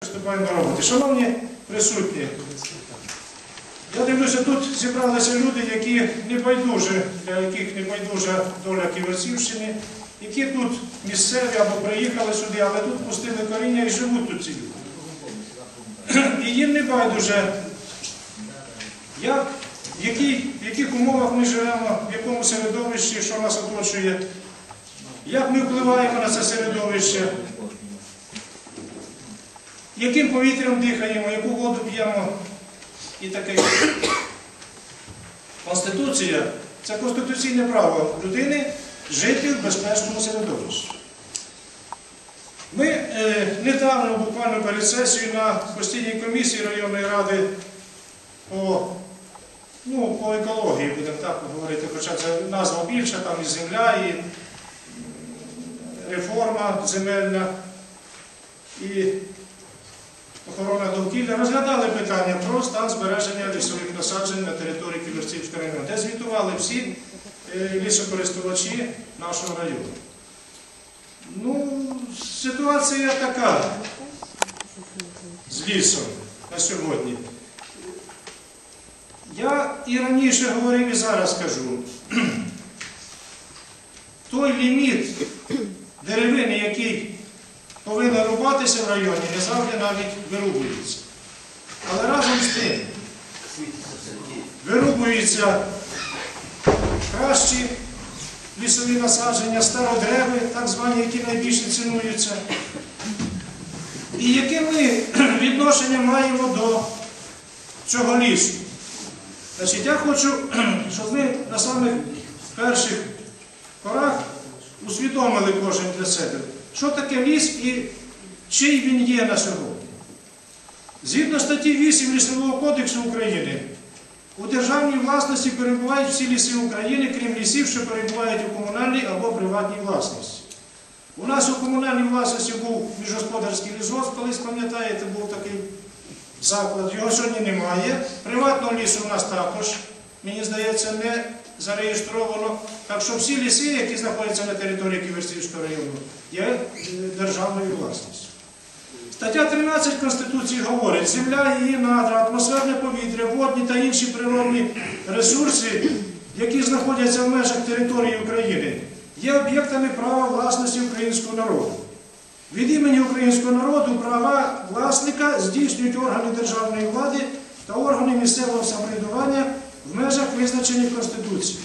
Приступаємо роботи. Шановні присутні, я дивлюся, тут зібралися люди, які не байдуже, для яких не байдужа доля Ківерцівщини, які тут місцеві або приїхали сюди, але тут пустили коріння і живуть тут ці люди. І їм не байдуже, як, в, якій, в яких умовах ми живемо, в якому середовищі, що нас оточує, як ми впливаємо на це середовище яким повітрям дихаємо, яку воду п'ємо і таке. Конституція це конституційне право людини жити в безпечному середовищі. Ми е, недавно, буквально перед сесією, на постійній комісії районної ради по, ну, по екології, будемо так говорити, хоча це назва більша, там і земля, і реформа земельна. І охорона довкілля розглядали питання про стан збереження лісових насаджень на території Ківерцівського району, де звітували всі е, лісокористувачі нашого району. Ну, ситуація така з лісом на сьогодні. Я і раніше говорив, і зараз кажу. Той ліміт деревини, який повинна рубатися в районі, не завжди навіть вирубується. Але разом з тим вирубуються кращі лісові насадження, стародреви, так звані, які найбільше цінуються. І яке ми відношення маємо до цього лісу? Значить, я хочу, щоб ви на самих перших порах усвідомили кожен для себе, що таке ліс і чий він є на сьогодні. Згідно статті 8 Лісового кодексу України, у державній власності перебувають всі ліси України, крім лісів, що перебувають у комунальній або приватній власності. У нас у комунальній власності був міжгосподарський лісгосп, колись пам'ятаєте, був такий заклад. Його сьогодні немає. Приватного лісу у нас також, мені здається, не зареєстровано. Так що всі ліси, які знаходяться на території Ківерцівського району, є е, державною власністю. Стаття 13 Конституції говорить, земля, її надра, атмосферне повітря, водні та інші природні ресурси, які знаходяться в межах території України, є об'єктами права власності українського народу. Від імені українського народу права власника здійснюють органи державної влади та органи місцевого самоврядування в межах визначених Конституцією.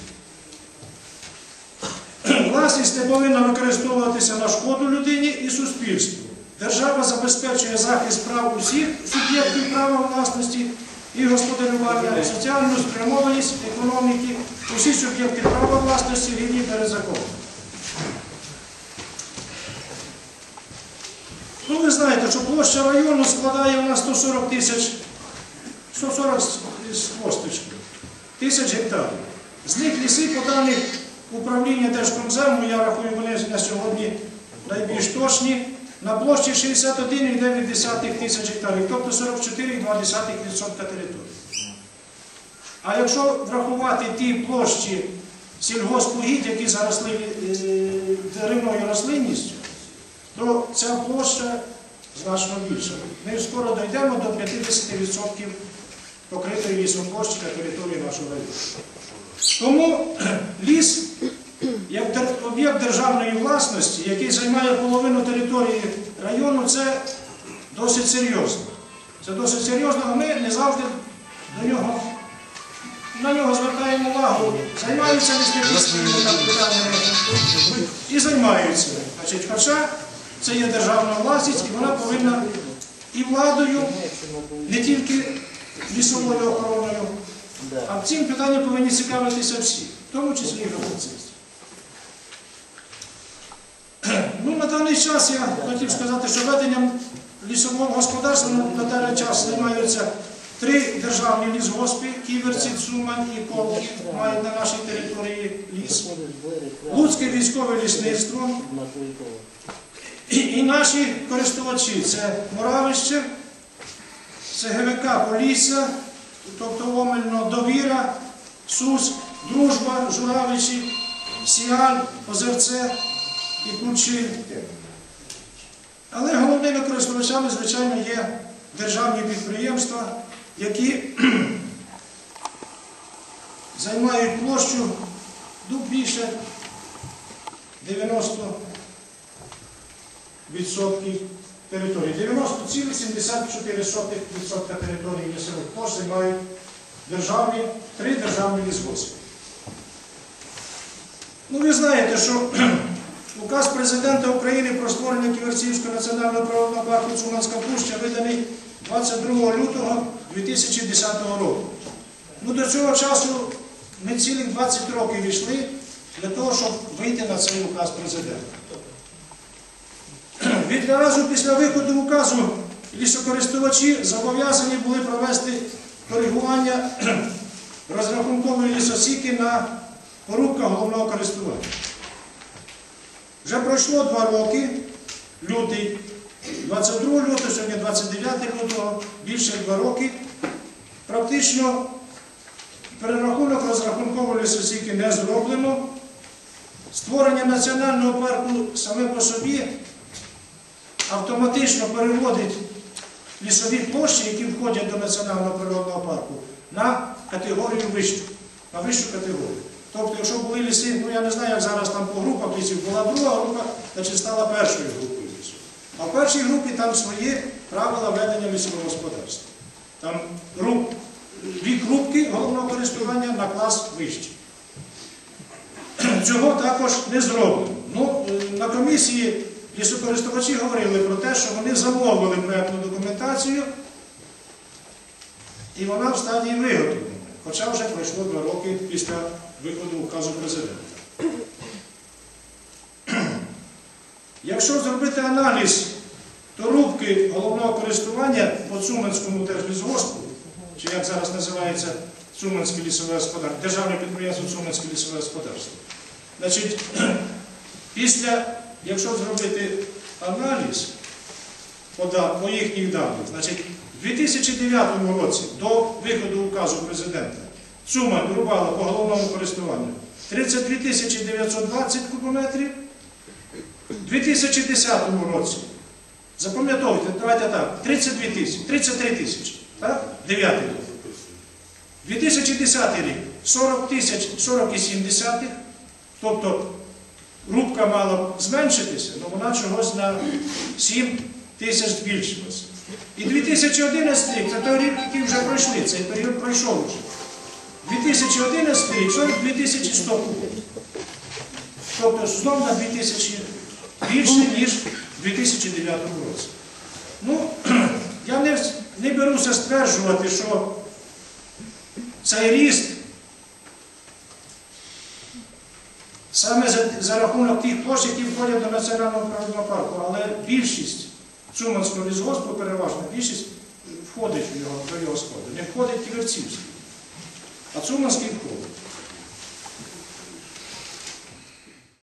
Власність не повинна використовуватися на шкоду людині і суспільству. Держава забезпечує захист прав усіх суб'єктів права власності і господарювання, соціальну спрямованість економіки, усі суб'єкти права власності рівні перед законом. Ну, ви знаєте, що площа району складає у нас 140 тисяч, 140 з хвосточкою, тисяч гектарів. З них ліси по даних управління Держкомзему, я рахую, вони на сьогодні найбільш точні, на площі 61,9 тисяч гектарів, тобто 44,2% території. А якщо врахувати ті площі сільгоспугідь, які заросли е, деревною рослинністю, то ця площа значно більша. Ми скоро дійдемо до 50% покритої лісом площі на території нашого району. Тому ліс, як об'єкт державної власності, який займає половину території району, це досить серйозно. Це досить серйозно, а ми не завжди до нього, на нього звертаємо увагу. Займаються лісничими питаннями і займаються. Значить, хоча це є державна власність, і вона повинна і владою, не тільки лісовою охороною, а цим питанням повинні цікавитися всі, в тому числі і громадськість. Ну, на даний час я хотів сказати, що веденням лісового господарства на, даний час займаються три державні лісгоспи, Ківерці, Цумань і Колки, мають на нашій території ліс. Луцьке військове лісництво, і наші користувачі це Моравище, це ГВК Полісся, тобто Омельно, Довіра, Сус, Дружба, Журавичі, Сіаль, Озерце і Ключі. Але головними користувачами, звичайно, є державні підприємства, які займають площу ну, більше 90 відсотків території. 90,74% території лісових площ займають державні, три державні лісгоспи. Ну, ви знаєте, що указ президента України про створення Ківерцівського національного природного парку Цуманська Пуща виданий 22 лютого 2010 року. Ну, до цього часу ми цілих 20 років йшли для того, щоб вийти на цей указ президента. Відразу після виходу указу лісокористувачі зобов'язані були провести коригування розрахункової лісосіки на порубках головного користування. Вже пройшло два роки, лютий, 22 лютого, сьогодні 29 лютого, більше два роки. Практично перерахунок розрахункової лісосіки не зроблено. Створення національного парку саме по собі автоматично переводить лісові площі, які входять до національного природного парку, на категорію вищу, на вищу категорію. Тобто, якщо були ліси, ну я не знаю, як зараз там по групах лісів, була друга група, значить стала першою групою лісу. А в першій групі там свої правила ведення лісового господарства. Там руб, вік рубки головного користування на клас вищий. Цього також не зроблено. Ну, е, на комісії лісокористувачі говорили про те, що вони замовили проєктну документацію, і вона в стадії виготовлення. Хоча вже пройшло два роки після виходу указу президента. Якщо зробити аналіз то рубки головного користування по Цуманському держлісгоспу, чи як зараз називається Цуманське лісове господарство, державне підприємство Цуманське лісове господарство. Значить, після, якщо зробити аналіз по, їхніх даних, значить, в 2009 році до виходу указу президента Цуман рубала по головному користуванню 32 тисячі 920 кубометрів, у 2010 році Запам'ятовуйте, давайте так, 32 тисячі, 33 тисячі, так? 9 рік. 2010 рік 40 тисяч 40,7, тобто рубка мала б зменшитися, але вона чогось на 7 тисяч збільшилася. І 2011 рік, це той рік, який вже пройшли, цей період пройшов вже. 2011 рік 42 тисячі 100 кубів. Тобто знов на 2 тисячі більше, ніж у 2009 році. Ну, я не, не беруся стверджувати, що цей ріст саме за, за рахунок тих площ, які входять до Національного природного парку, але більшість Цуманського лісгоспу, переважна більшість, входить в його, до його складу. Не входить Ківерцівський, а Цуманський входить.